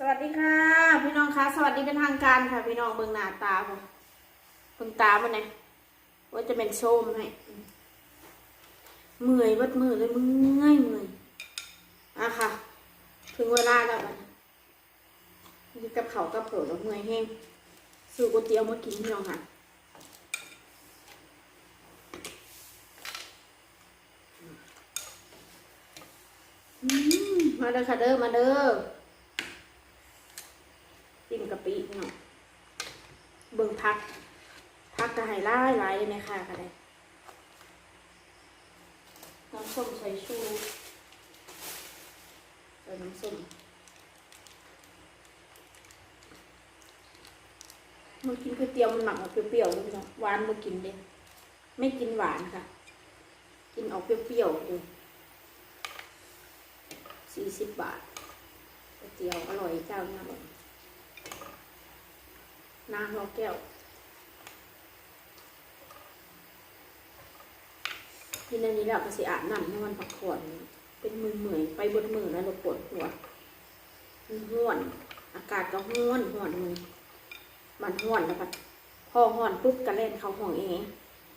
สวัสดีค่ะ พี่น้องคะสวัสดีเป็นทางการค่ะ พี่น้องเบิ่งหน้าตาผมเบิ่งตามันไงว่าจะเป็นโชมให้เมื่อยเบัดมือเลยเมื่อยเมื่อยอะค่ะ ถึงเวลาแล้วบันี้นี่กับเขากับโผล่แล้วเมื่อยแห้งซื้อก๋วยเตี๋ยวมากินพี่น้องค่ะมาเด้อค่ะเด้อมาเด้อ กะปิเนาะเบิ่งพักพักกระหายล่ายหลายเลยนะคะค่ะเลยน้ำส้มใส่ชูใส่น้ำส้มมันกินก๋วยเตี๋ยวมันหมักออกเปรี้ยวๆเลยพี่น้องหวานมากินเด้ไม่กินหวานค่ะ กินออกเปรี้ยวๆดูสี่สิบบาทก๋วยเตี๋ยวอร่อยเจ้าหน้าบอก น้ำรอแก้ว กินอันนี้แล้วก็สิอาบน้ำในวันพักผ่อนเป็นมือเหมยไปบนมือแล้วเราปวดหัวมันห้วน อากาศก็ห้วนห้วนมือมันห้วนแล้วก็พอห้วนปุ๊บก็เล่นเขาห้องเอง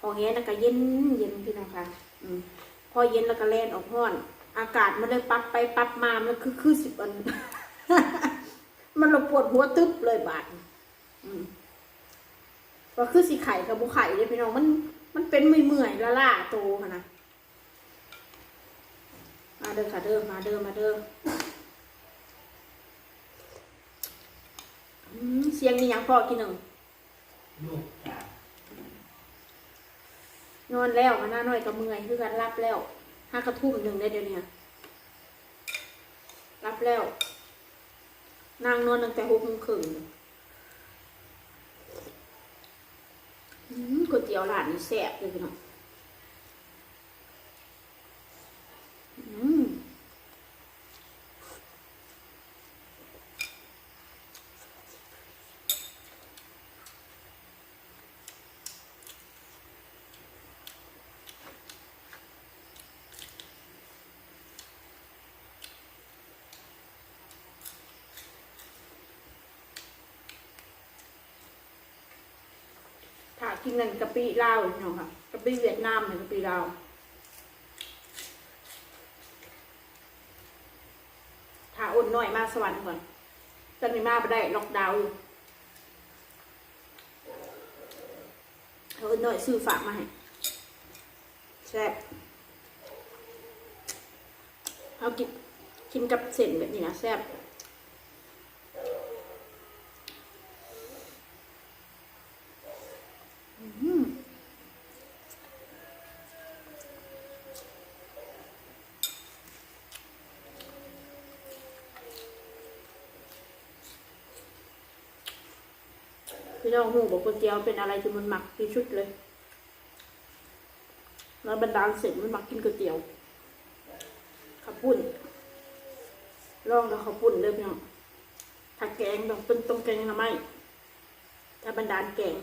ห้องเองแล้วก็เย็นเย็นพี่น้องค่ะอืมพอเย็นแล้วก็เล่นออกห้อน อากาศมันเลยปัดไปปัดมามันคือคือสิบอัน มันเราปวดหัวตึ๊บเลยบาด ว่าคือสีไข่กับบุไข่เลยพี่น้องมัน มันเป็นเมื่อยๆละล่าโตค่ะนะมาเด้อค่ะเด้อมาเด้อมาเด้ออืมเสียงนี่ยังพอกินหนึ่งนอนแล้วมาหน้าน้อยกับเมื่อยคือกันรับแล้วห้ากระทุ่มหนึ่งได้เดี๋ยวนี้รับแล้ว นางนอนตั้งแต่หกโมงครึ่งอืม ก๋วยเตี๋ยวร้านนี้แซ่บเลยพี่น้องอืมถ้า กินนั่นกะปิลาวพี่น้องค่ะกะปิเวียดนามเนี่ยกะปิลาวถ้าอุ่นหน่อยมาสวรรค์ก่อนจะมีมาไปได้ล็อกดาวน์อยู่ถ้าอุ่นหน่อยซื้อฝากมาให้แซ่บเอากินกินกับเส้นแบบนี้นะแซ่บ อืมพี่ น้องหูบอกก๋วยเตี๋ยวเป็นอะไรที่มันหมักที่ชุดเลย แล้วบรรดาลเสร็จมันหมักกินก๋วยเตี๋ยวข้าวปุ้นลองกับข้าวปุ้นเลยพี่น้องถ้าแกงต้องเป็นต้มแกงหน่อไมถ้าบรรดาลแกง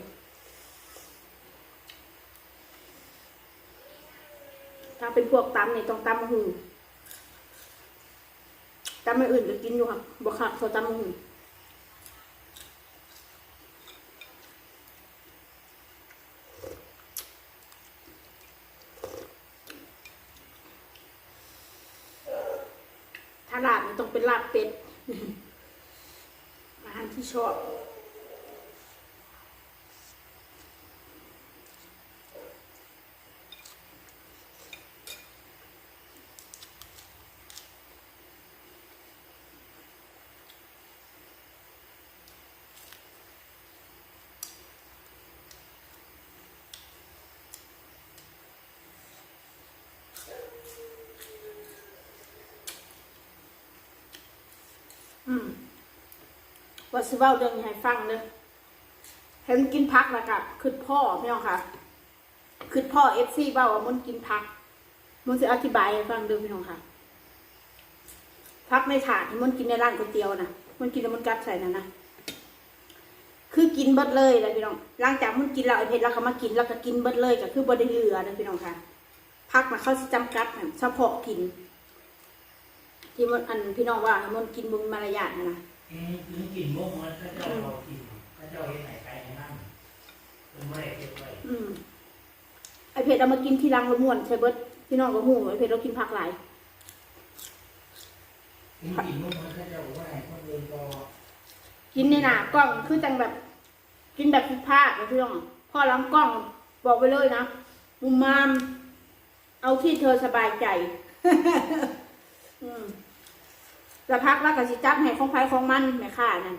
ถ้าเป็นพวกตำเนี่ยต้องตำมะฮูตำไม่อื่นก็กินอยู่ครับบ่ขาดเขาตำมะฮูถ้า ลาบนี่ต้องเป็นลาบเป็ดอาหารที่ชอบ อืมว่าสิเว้าเรื่องนี้ให้ฟังเลยเห็นกินพักแล้วก็คือพ่อพี่น้องค่ะคือพ่อเอฟซีเบ้าว่ามันกินพัก มันจะอธิบายให้ฟังเดูพี่น้องค่ะ พักในถาดมันกินในร้านก๋วยเตี๋ยวนะมันกินแล้วมันกัดใส่นั่นนะคือกินเบิดเลยเลยพี่น้องหลังจากมันกินแล้วไอเพชรแล้วก็มากินแล้วก็กินเบิดเลยก็คือบ่ได้เหลือนะพี่น้องค่ะพักมาเข้าสิจำกัดเฉพาะกิน ที่มันอันพี่น้องว่าให้มันกินบุญมารยาทนะนะออืมถึงกินมุกมันก็เจ้าเรากินก็เจ้าเห็นไหนไก่นั่นเป็นไม่ได้เก็บไว้อืมไอเผ็ดเอามากินทีหลังละม่วนใช่เบิดพี่น้องก็หูไอเผ็ดเรากินผักหลายถึงกินมุกมันก็เจ้าว่าไหนคนเดินรอกินในหนากล้องคือจังแบบ กินแบบผิดพลาดนะพี่น้องพ่อล้างกล้องบอกไปเลยนะมุมมามเอาที่เธอสบายใจอืม แล้วพักแล้วก็สิจับให้ของไผของมันแม่ค่านั่น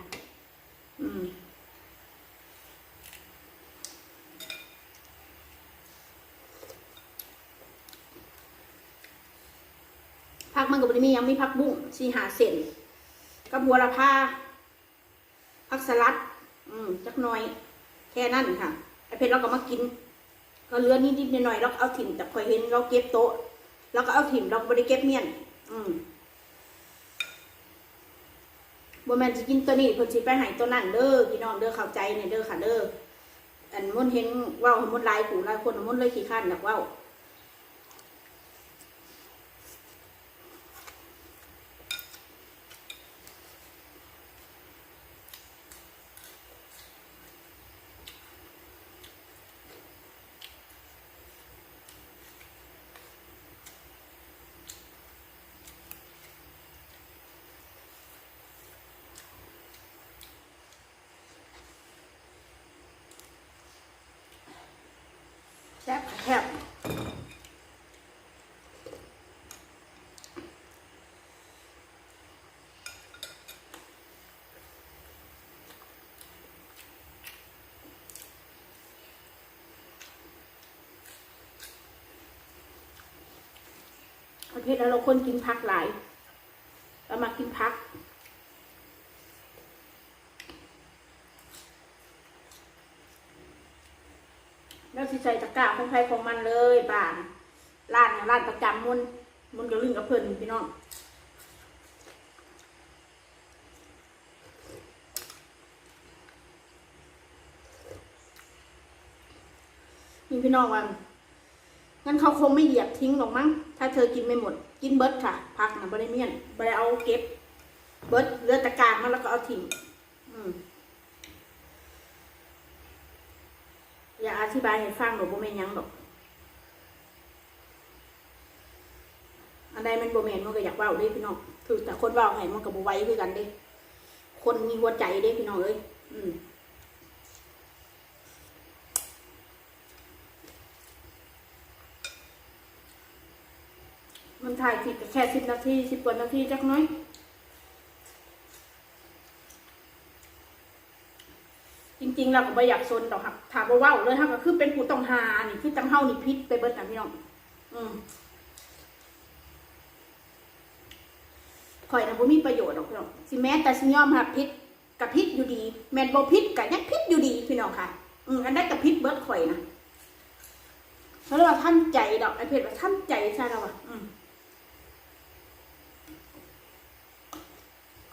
อืมพักมันก็บริมียังมีพักบุ้งสีหาเส้นกับบัวละพาพักสลัด อืมจักน่อย แค่นั้นค่ะไอเพชรเราก็มากิน ก็เลือนิดๆหน่อยๆเราเอาถิ่มแต่คอยเห็นเราเก็บโต๊ะเราก็เอาถิ่มเราบริเก็บเมียน อืมบ่แม่นสิกินตัวนี้เพิ่นสิไปให้ตัวนั้นเด้อพี่น้องเด้อเข้าใจเนี่ยเด้อค่ะเด้ออันมุ่นเห็นเว้าให้มุ่นหลายผู้หลายคนมุ่นเลยขี้ข้านอยากเว้า แซ่บค่ะแซ่บประเภทแล้วเราคนกินพักหลายเรามากินพัก แล้วสิ ใส่ตะกร้าของใครของมันเลยบ้านร้านเนี่ยร้านประจำมุนมุนก็ลึงกับเพิ่นพี่น้องมีพี่น้องว่างั้นเขาคงไม่เหยียบทิ้งหรอกมั้ง ถ้าเธอกินไม่หมด กินเบิร์ดค่ะ พักนะบริเมียนบริเอาเก็บ เบิร์ดเลือดตะการมาแล้วก็เอาทิ้งอืม อธิบายให้ฟังหรอกบ่แม่นยังดอก อันใดมันบ่แม่นมันก็อยากเว้าเด้พี่น้องคือแต่คนเว้าให้มันก็บ่ไหวคือกันเด้คนมีหัวใจเด้พี่น้องเอ้ยอืมมันถ่ายคลิปแค่สิบนาทีสิบกว่านาทีจักน้อย ริงเราก็ไม่อยากซนดอกครับถามว่าเว้าเลยค่ะก็คือเป็นผู้ต้องหานี่คือจังเฮานี่พิษไปเบิดนะพี่น้องอืมข่อยนะบ่มีประโยชน์ดอกพี่น้องสิแม้แต่สิยอมรับพิษกับพิษอยู่ดี แม่นบ่พิษกับยังพิษอยู่ดีพี่น้องค่ะ อืมอันนั้นกับพิษเบิดข่อยนะเขาเรียกว่าท่านใจดอกไอเพชรว่าท่านใจใช่แล้วอะอืม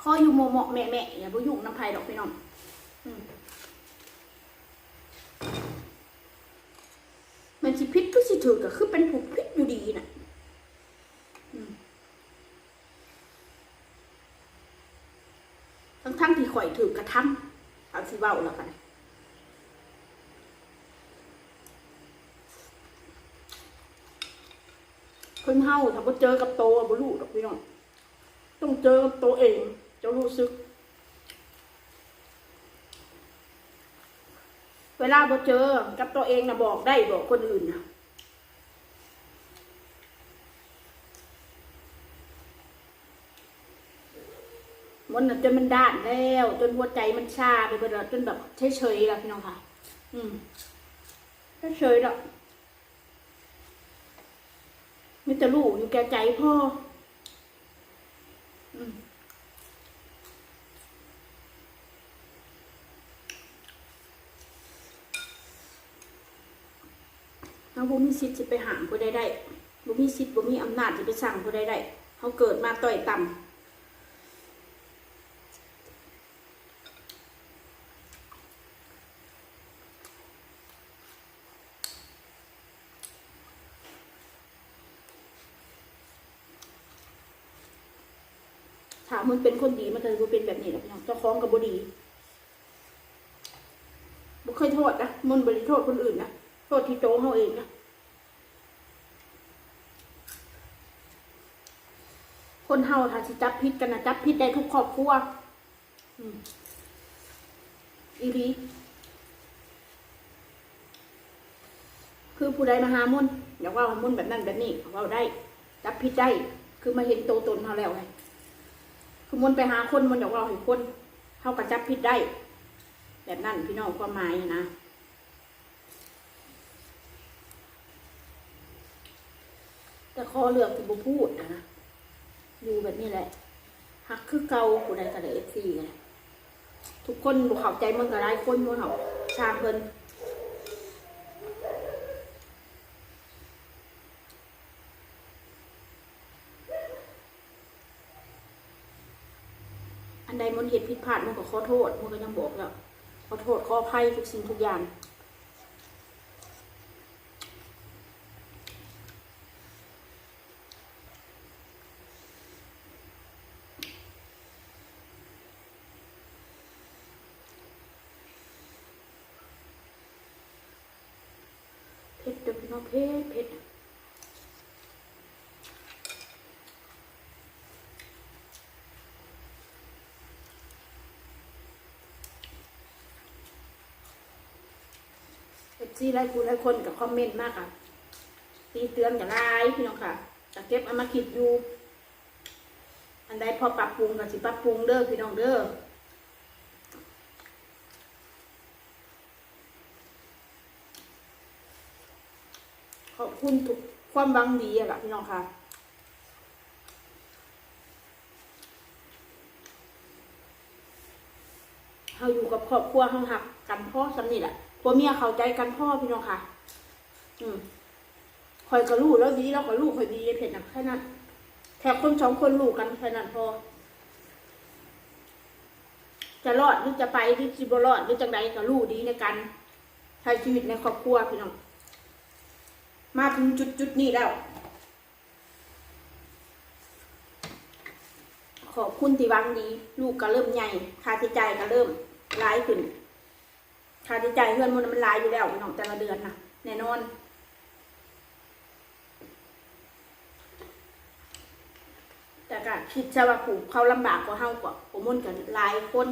ข้ออยู่โมโมะแม่แม่อย่าบ่ยุ่งน้ำไผ่ดอกพี่น้องอืม มันสิพิษก็สิ ถือก็คือเป็นผูกพิษอยู่ดีน่ะทั้งทั้งที่ข่อยถือกระทำเอาสิเว้าแล้วกันคนเฮาถ้าบ่เจอกับโตบ่รู้ดอกพี่น้องต้องเจอกับตัวเองจะรู้สึก เวลาบ่เจอกับตัวเองนะบอกได้บอกคนอื่นนะ มันน่ะจนมันด้านแล้ว จนหัวใจมันชาไปหมดแล้วจนแบบเฉยๆแล้วพี่น้องค่ะ อืมเฉยๆแล้วมีแต่ลูกอยู่แก่ใจพ่อ อืมเราบ่มีสิทธิ์จะไปหามผู้ใดได้บ่มีสิทธิ์บ่มีอำนาจจะไปสั่งผู้ใดได้เขาเกิดมาต่อยต่ำ มันเป็นคนดีมันก็เลยบ่เป็นแบบนี้แหละพี่น้องเจ้าของกับบดีบ่เคยโทษนะมันบริโทษคนอื่นนะโทษที่โตวเขาเองนะคนเฮาถ้าสิจับพิษกันนะจับพิษได้ทุกครอบครัวอีรีคือผู้ใดมาหามุ่นอย่าว่ามุ่นแบบนั้นแบบนี้เว่าได้ จับพิษได้ คือมาเห็นโตตนเขาแล้วไง คือมันไปหาคนมันอยากเราเห็นคนเขากระจับพิษได้ แบบนั้นพี่น้องความหมายนะแต่ข้อเลือกที่บุพูดนะอยู่แบบนี้แหละหักคือเกาผู้ใดก็ได้เอฟซีไงทุกคนบุเข้าใจมันก็ได้คนมันเขาชาเพิ่น อันใดมันเหตุผิดพลาดมันก็ขอโทษมันก็ยังบอกแล้วขอโทษขออภัยทุกสิ่งทุกอย่างเผ็ดเด้อพี่น้องเผ็ดเผ็ดเซีหลายคนหลายคนกับคอมเมนต์มากค่ะ ตีเตือนกับไลน์พี่น้องค่ะจะเก็บเอามาคิดอยู่อันใดพอปรับปรุงกับสิปรับปรุงเด้อพี่น้องเด้อขอบคุณทุกความหวังดีอะล่ะพี่น้องค่ะเราอยู่กับครอบครัวเราหักกันพ่อสำนิดอะ ผัวเมียเข้าใจกันพ่อพี่น้องค่ะ อืมคอยกับลูกแล้วดีแล้วกับลูกคอยดีเผ็ดนะแค่นั้นแถบคนสองคนลูกกันแค่นั้นพอ จะรอดหรือจะไปหรือจะบ่รอดหรือจังใดกับลูกดีในการใช้ชีวิตในครอบครัวพี่น้อง มาถึงจุดจุดนี้แล้ว ขอบคุณที่วังดี ลูกก็เริ่มใหญ่ค่าใช้จ่ายก็เริ่มร้ายขึ้น ค่าใช้จ่ายเพื่อนมันมันรายอยู่แล้วพี่น้องแต่ละเดือนนะแน่นอนแต่ก็คิดจะว่าผูกเขาลำบากกว่าเฮากว่าผมมันกันหลายคน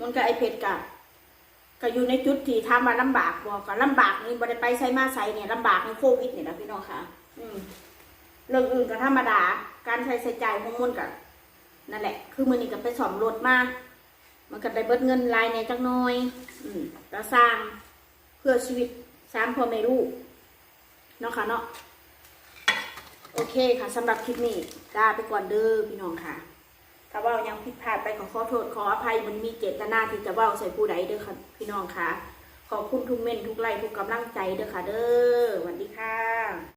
มันก็ไอเพชรกะก็อยู่ในจุดที่ทำมาลำบากบอกก็ลำบากนี่บ่ได้ไปใช้มาใช้เนี่ยลำบากในโควิดเนี่ยนะพี่น้องค่ะ อืมเรื่องอื่นก็ธรรมดา การใช้ใช้จ่ายของมันก็นั่นแหละ คือมือนี้ก็ไปสอมรถมา มันก็ได้เบิดเงินรายในจักน้อย อืมก็สร้างเพื่อชีวิตสามพ่อแม่ลูกเนาะค่ะเนาะโอเคค่ะสำหรับคลิปนี้ลาไปก่อนเด้อพี่น้องค่ะ ถ้าว่ายังผิดพลาดไปขอขอโทษขออภัยมันมีเจตนาที่จะว่าใส่ผู้ใดเด้อค่ะพี่น้องค่ะ ขอบคุณทุกเม่นทุกไลค์ทุกกำลังใจเด้อค่ะ เด้อสวัสดีค่ะ